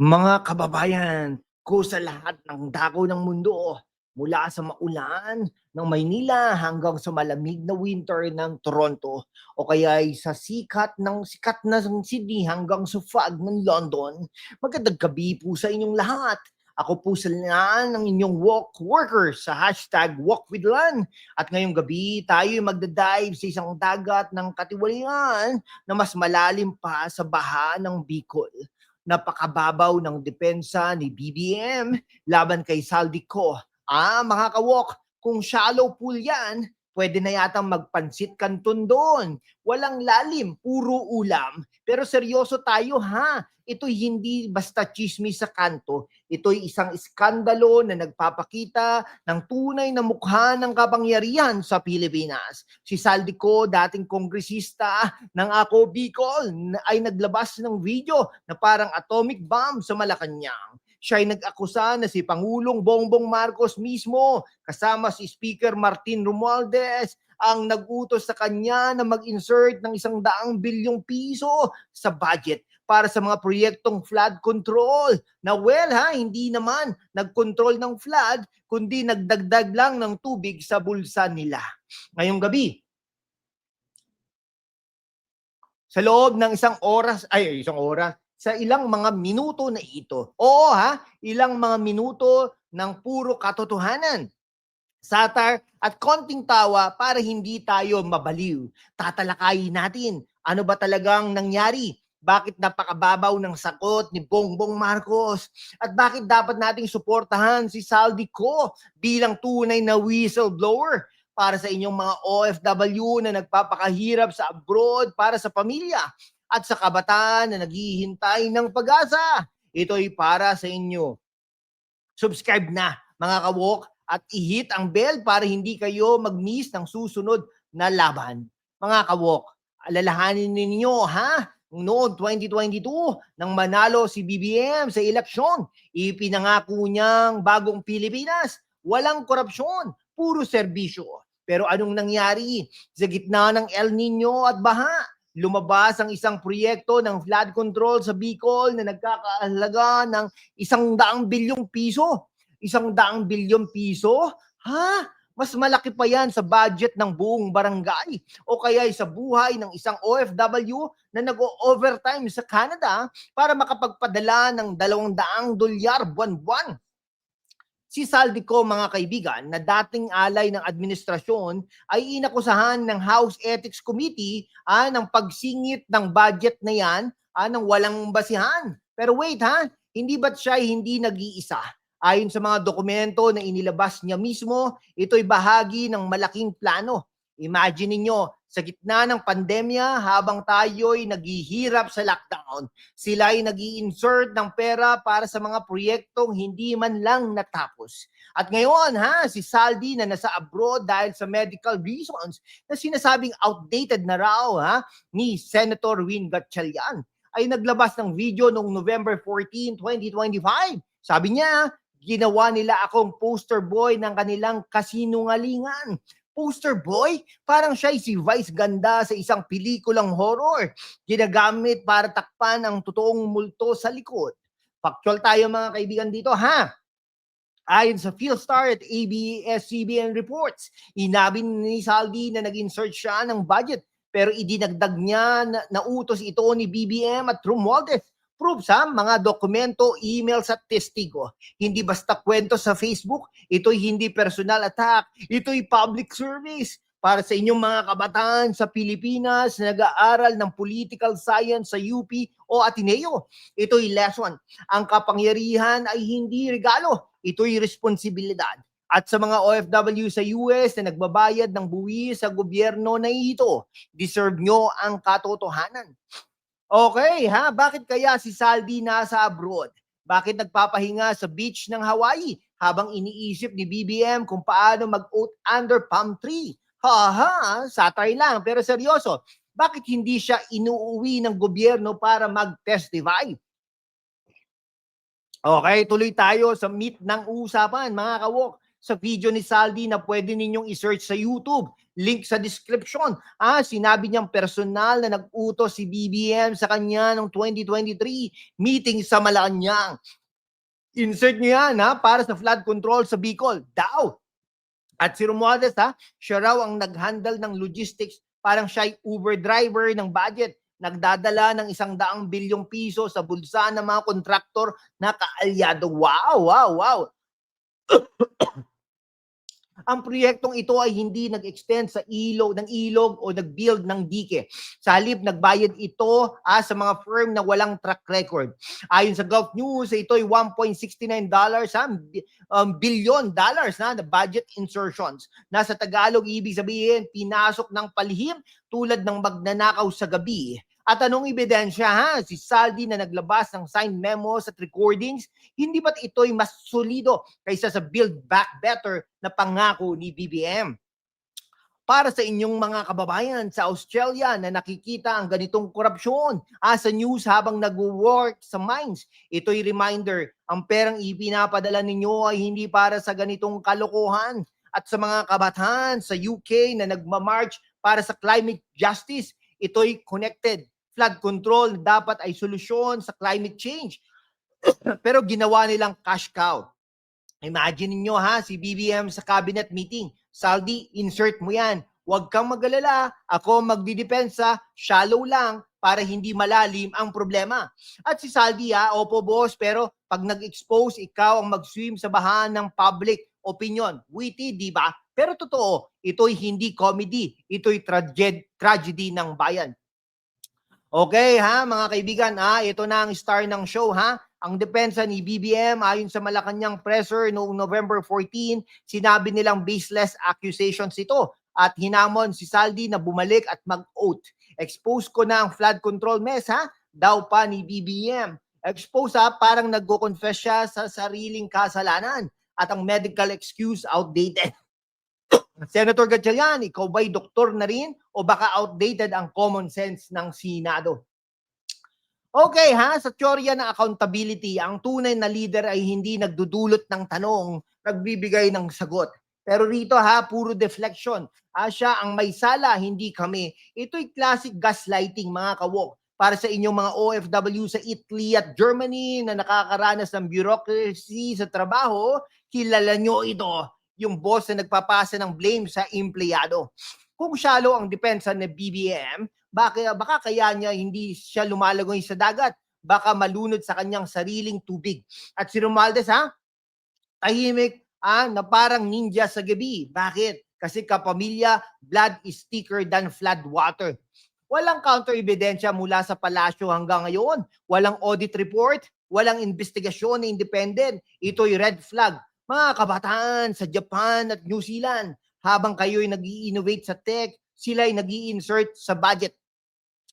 Mga kababayan ko sa lahat ng dako ng mundo, mula sa maulan ng Maynila hanggang sa malamig na winter ng Toronto o kaya ay sa sikat ng sikat na ng Sydney hanggang sa fog ng London. Magandang gabi po sa inyong lahat. Ako po sila ng inyong walk workers sa hashtag Walk with Lan. At ngayong gabi, tayo ay magdadive sa isang dagat ng katiwalian na mas malalim pa sa baha ng Bicol napakababaw ng depensa ni BBM laban kay Saldico. Ah, mga kawok, kung shallow pool yan, pwede na yatang magpansit kanton doon. Walang lalim, puro ulam. Pero seryoso tayo ha. Ito'y hindi basta chismis sa kanto. Ito'y isang iskandalo na nagpapakita ng tunay na mukha ng kapangyarihan sa Pilipinas. Si Saldico, dating kongresista ng Ako Bicol, ay naglabas ng video na parang atomic bomb sa Malacanang. Siya ay nag-akusa na si Pangulong Bongbong Marcos mismo kasama si Speaker Martin Romualdez ang nag-utos sa kanya na mag-insert ng isang daang bilyong piso sa budget para sa mga proyektong flood control. Na well ha, hindi naman nag-control ng flood, kundi nagdagdag lang ng tubig sa bulsa nila. Ngayong gabi, sa loob ng isang oras, ay isang oras, sa ilang mga minuto na ito. Oo ha, ilang mga minuto ng puro katotohanan. Satar at konting tawa para hindi tayo mabaliw. Tatalakayin natin ano ba talagang nangyari bakit napakababaw ng sakot ni Bongbong Marcos? At bakit dapat nating suportahan si Saldi Ko bilang tunay na whistleblower para sa inyong mga OFW na nagpapakahirap sa abroad para sa pamilya at sa kabataan na naghihintay ng pag-asa? Ito'y para sa inyo. Subscribe na mga kawok at i-hit ang bell para hindi kayo mag-miss ng susunod na laban. Mga kawok, alalahanin ninyo ha, noong 2022 nang manalo si BBM sa eleksyon, ipinangako niyang bagong Pilipinas, walang korupsyon, puro serbisyo. Pero anong nangyari? Sa gitna ng El Nino at baha, lumabas ang isang proyekto ng flood control sa Bicol na nagkakahalaga ng isang daang bilyong piso. Isang daang bilyong piso? Ha? Mas malaki pa yan sa budget ng buong barangay o kaya sa buhay ng isang OFW na nag-overtime sa Canada para makapagpadala ng dalawang daang dolyar buwan-buwan. Si Saldico, mga kaibigan, na dating alay ng administrasyon, ay inakusahan ng House Ethics Committee ah, ng pagsingit ng budget na yan ah, ng walang basihan. Pero wait ha, hindi ba't siya hindi nag-iisa? Ayon sa mga dokumento na inilabas niya mismo, ito'y bahagi ng malaking plano. Imagine ninyo, sa gitna ng pandemya, habang tayo'y naghihirap sa lockdown, sila ay nag insert ng pera para sa mga proyektong hindi man lang natapos. At ngayon, ha, si Saldi na nasa abroad dahil sa medical reasons na sinasabing outdated na raw ha, ni Senator Win Gatchalian ay naglabas ng video noong November 14, 2025. Sabi niya, ginawa nila akong poster boy ng kanilang kasinungalingan. Poster boy? Parang siya si Vice Ganda sa isang pelikulang horror. Ginagamit para takpan ang totoong multo sa likod. Factual tayo mga kaibigan dito, ha? Ayon sa Philstar at ABS-CBN reports, inabi ni Saldi na nag-insert siya ng budget pero idinagdag niya na nautos ito ni BBM at Romualdez proofs ha, mga dokumento, emails at testigo. Hindi basta kwento sa Facebook, ito'y hindi personal attack, ito'y public service para sa inyong mga kabataan sa Pilipinas na nag-aaral ng political science sa UP o Ateneo. Ito'y lesson. Ang kapangyarihan ay hindi regalo, ito'y responsibilidad. At sa mga OFW sa US na nagbabayad ng buwis sa gobyerno na ito, deserve nyo ang katotohanan. Okay, ha? Bakit kaya si Saldi nasa abroad? Bakit nagpapahinga sa beach ng Hawaii habang iniisip ni BBM kung paano mag-oat under palm tree? Ha ha, satay lang pero seryoso. Bakit hindi siya inuuwi ng gobyerno para mag-testify? Okay, tuloy tayo sa meat ng usapan, mga kawok. Sa video ni Saldi na pwede ninyong i-search sa YouTube. Link sa description. Ah, sinabi niyang personal na nag-utos si BBM sa kanya noong 2023 meeting sa Malacanang. Insert niyo yan ha, para sa flood control sa Bicol. Daw. At si Romualdez ha, siya raw ang nag-handle ng logistics parang siya ay Uber driver ng budget. Nagdadala ng isang daang bilyong piso sa bulsa ng mga kontraktor na kaalyado. Wow, wow, wow. Ang proyektong ito ay hindi nag-extend sa ilog ng ilog o nag-build ng dike. Sa halip, nagbayad ito ah, sa mga firm na walang track record. Ayon sa Gulf News, ito ay 1.69 dollars, bi- um, billion dollars na, na budget insertions. Nasa Tagalog, ibig sabihin, pinasok ng palihim tulad ng magnanakaw sa gabi. At anong ebidensya ha? Si Saldi na naglabas ng signed memos at recordings, hindi ba't ito'y mas solido kaysa sa Build Back Better na pangako ni BBM? Para sa inyong mga kababayan sa Australia na nakikita ang ganitong korupsyon as a news habang nag-work sa mines, ito'y reminder, ang perang ipinapadala ninyo ay hindi para sa ganitong kalokohan at sa mga kabataan sa UK na nagmamarch para sa climate justice, ito'y connected. Flood control dapat ay solusyon sa climate change. Pero ginawa nilang cash cow. Imagine niyo ha, si BBM sa cabinet meeting. Saldi, insert mo yan. Huwag kang magalala. Ako magdidepensa, shallow lang para hindi malalim ang problema. At si Saldi ha, opo boss, pero pag nag-expose, ikaw ang mag-swim sa bahan ng public opinion. Witty, di ba? Pero totoo, ito'y hindi comedy. Ito'y traged- tragedy ng bayan. Okay ha, mga kaibigan, ha, ito na ang star ng show ha. Ang depensa ni BBM ayon sa Malacanang presser noong November 14, sinabi nilang baseless accusations ito at hinamon si Saldi na bumalik at mag-oath. Expose ko na ang flood control mess ha, daw pa ni BBM. Expose ha, parang nagko-confess siya sa sariling kasalanan at ang medical excuse outdated. Senator Gatchalian, ikaw ba'y doktor na rin o baka outdated ang common sense ng Senado? Okay ha, sa teorya ng accountability, ang tunay na leader ay hindi nagdudulot ng tanong, nagbibigay ng sagot. Pero rito ha, puro deflection. Ah, siya ang may sala, hindi kami. Ito'y classic gaslighting mga kawok. Para sa inyong mga OFW sa Italy at Germany na nakakaranas ng bureaucracy sa trabaho, kilala nyo ito, yung boss na nagpapasa ng blame sa empleyado. Kung shallow ang depensa ni BBM, baka, baka kaya niya hindi siya lumalagoy sa dagat. Baka malunod sa kanyang sariling tubig. At si Romualdez ha, tahimik ah, na parang ninja sa gabi. Bakit? Kasi kapamilya, blood is thicker than flood water. Walang counter-ebidensya mula sa palasyo hanggang ngayon. Walang audit report, walang investigasyon na independent. Ito'y red flag. Mga kabataan sa Japan at New Zealand, habang kayo'y nag innovate sa tech, sila ay nag insert sa budget.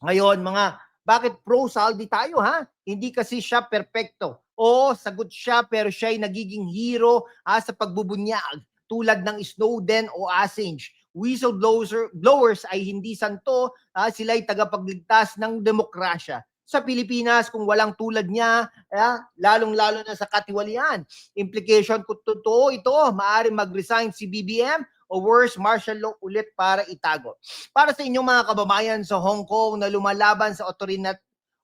Ngayon, mga, bakit pro-saldi tayo ha? Hindi kasi siya perpekto. Oo, sagot siya pero siya ay nagiging hero ha, sa pagbubunyag tulad ng Snowden o Assange. Whistleblower blowers ay hindi santo, ah, sila ay tagapagligtas ng demokrasya. Sa Pilipinas, kung walang tulad niya, ah, lalong-lalo na sa katiwalian. Implication kung totoo ito, maaari mag-resign si BBM o worse, martial law ulit para itago. Para sa inyong mga kababayan sa Hong Kong na lumalaban sa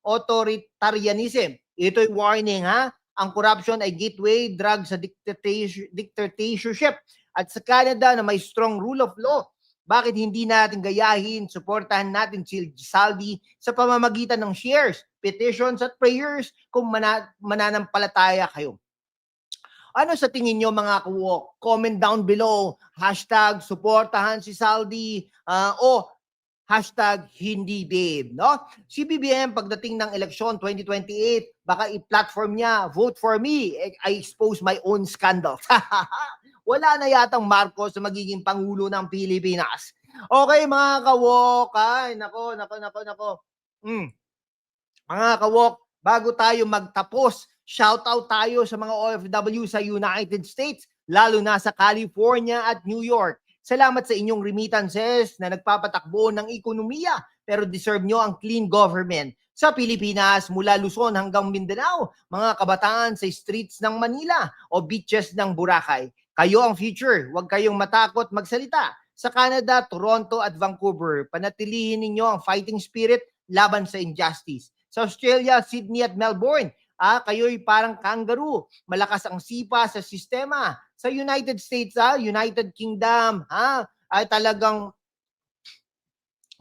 authoritarianism, ito'y warning ha. Ang corruption ay gateway drug sa dictatorship. At sa Canada na may strong rule of law, bakit hindi natin gayahin, suportahan natin si Saldi sa pamamagitan ng shares, petitions at prayers kung mana- mananampalataya kayo. Ano sa tingin nyo mga kuwok? Comment down below. Hashtag suportahan si Saldi ah, o hashtag hindi babe. No? Si BBM pagdating ng eleksyon 2028, baka i-platform niya, vote for me, eh, I expose my own scandal. Wala na yatang Marcos sa magiging Pangulo ng Pilipinas. Okay mga kawok, ay nako, nako, nako, nako. Mm. Mga kawok, bago tayo magtapos, shout out tayo sa mga OFW sa United States, lalo na sa California at New York. Salamat sa inyong remittances na nagpapatakbo ng ekonomiya pero deserve nyo ang clean government. Sa Pilipinas, mula Luzon hanggang Mindanao, mga kabataan sa streets ng Manila o beaches ng Boracay. Kayo ang future. Huwag kayong matakot magsalita. Sa Canada, Toronto at Vancouver, panatilihin ninyo ang fighting spirit laban sa injustice. Sa Australia, Sydney at Melbourne, ah, kayo'y parang kangaroo. Malakas ang sipa sa sistema. Sa United States, ah, United Kingdom, ah, ay talagang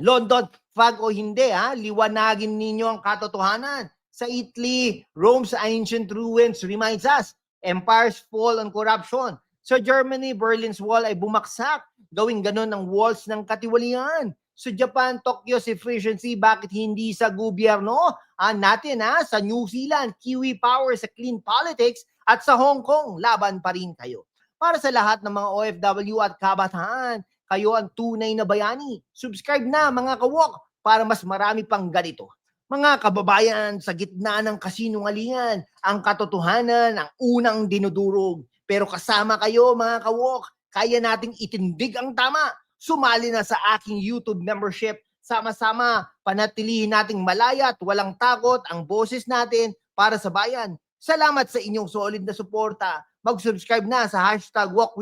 London, fag o hindi, ha? liwanagin ninyo ang katotohanan. Sa Italy, Rome's ancient ruins reminds us, empires fall on corruption. Sa Germany, Berlin's wall ay bumaksak. Gawing ganon ang walls ng katiwalian. Sa Japan, Tokyo's efficiency, bakit hindi sa gobyerno? Ah, natin ha, sa New Zealand, Kiwi power sa clean politics, at sa Hong Kong, laban pa rin kayo. Para sa lahat ng mga OFW at kabataan, kayo ang tunay na bayani. Subscribe na mga kawok para mas marami pang ganito. Mga kababayan, sa gitna ng kasinungalingan, ang katotohanan ang unang dinudurog. Pero kasama kayo mga kawok, kaya nating itindig ang tama. Sumali na sa aking YouTube membership. Sama-sama, panatilihin nating malaya at walang takot ang boses natin para sa bayan. Salamat sa inyong solid na suporta. Mag-subscribe na sa hashtag Walk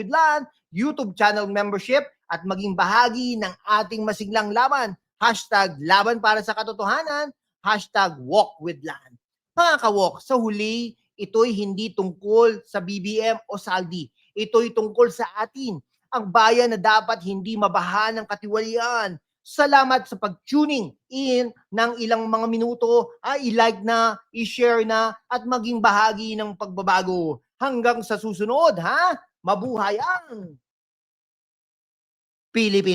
YouTube channel membership at maging bahagi ng ating masiglang laban. Hashtag laban para sa katotohanan, hashtag walk with land. Mga kawok, sa huli, ito'y hindi tungkol sa BBM o Saldi. Ito'y tungkol sa atin, ang bayan na dapat hindi mabaha ng katiwalian. Salamat sa pag-tuning in ng ilang mga minuto, ay i-like na, i-share na, at maging bahagi ng pagbabago. Hanggang sa susunod, ha? Mabuhay ang Pilipinas!